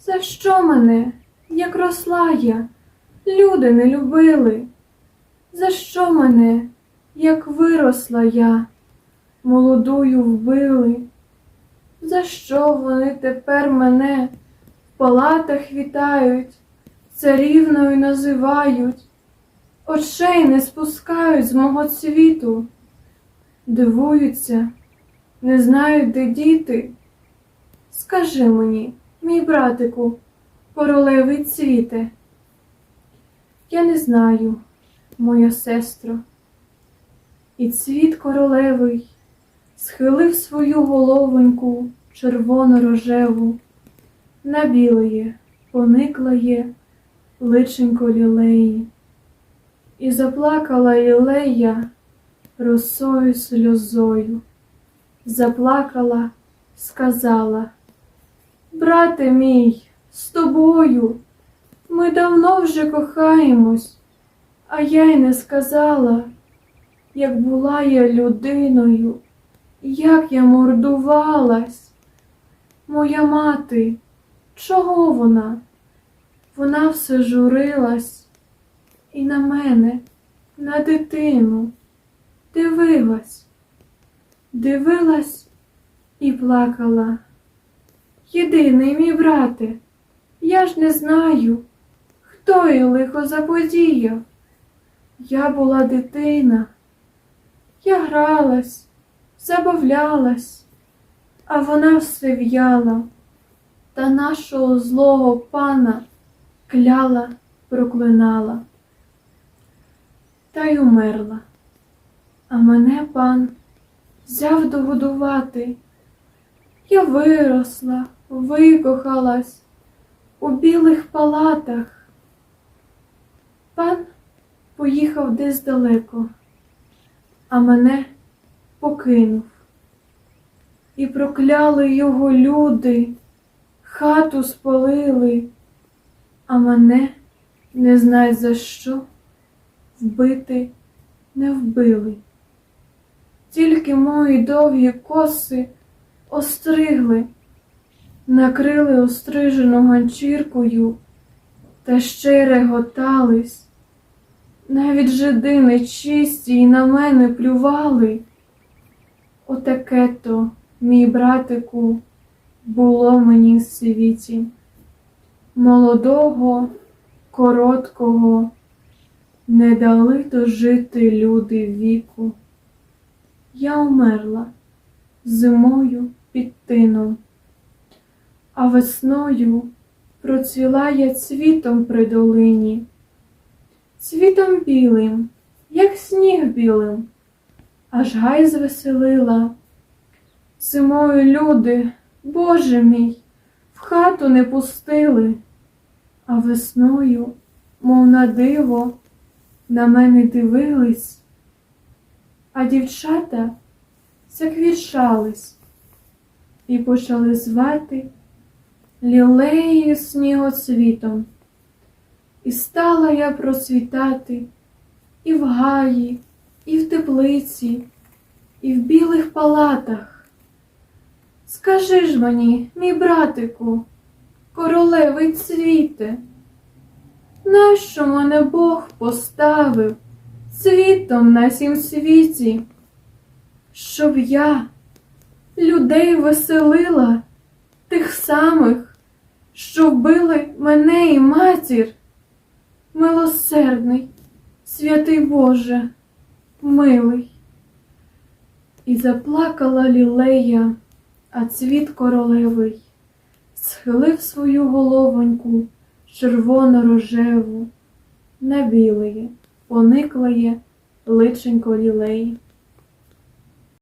За що мене, як росла я, люди не любили? За що мене, як виросла я, молодую вбили? За що вони тепер мене? В палатах вітають, царівною називають, очей не спускають з мого цвіту, дивуються, не знають, де діти? Скажи мені, мій братику, королевий цвіте. Я не знаю, моя сестро. І цвіт королевий схилив свою головоньку червоно-рожеву, на білеє, пониклає личенько лілеї. І заплакала лілея росою сльозою. Заплакала, сказала, брате мій, з тобою, ми давно вже кохаємось, а я й не сказала, як була я людиною, як я мордувалась. Моя мати, чого вона? Вона все журилась і на мене, на дитину, дивилась, дивилась і плакала. Єдиний мій брате, я ж не знаю, хто їй лихо заподіяв. Я була дитина, я гралась, забавлялась, а вона все в'яла, та нашого злого пана кляла, проклинала. Та й умерла. А мене пан взяв догодувати. Я виросла, викохалась у білих палатах. Пан поїхав десь далеко, а мене покинув. І прокляли його люди, хату спалили, а мене не знай за що вбити не вбили. Тільки мої довгі коси остригли, накрили острижену ганчіркою та ще реготались. Навіть жиди нечисті й на мене плювали. Отаке то, мій братику, було мені в світі. Молодого, короткого, не дали дожити люди віку. Я умерла зимою під тином, а весною процвіла я цвітом при долині, цвітом білим, як сніг білим, аж гай звеселила. Зимою люди, Боже мій, в хату не пустили, а весною, мов на диво, на мене дивились, а дівчата заквішались і почали звати лілеєю снігоцвітом. І стала я процвітати і в гаї, і в теплиці, і в білих палатах. Скажи ж мені, мій братику, королевий цвіте, нащо мене Бог поставив світом на сім світі, щоб я людей веселила, тих самих, що вбили мене і матір, милосердний, святий Боже, милий. І заплакала лілея, а цвіт королевий схилив свою головоньку червоно-рожеву, на білеє, пониклає личенько лілеї.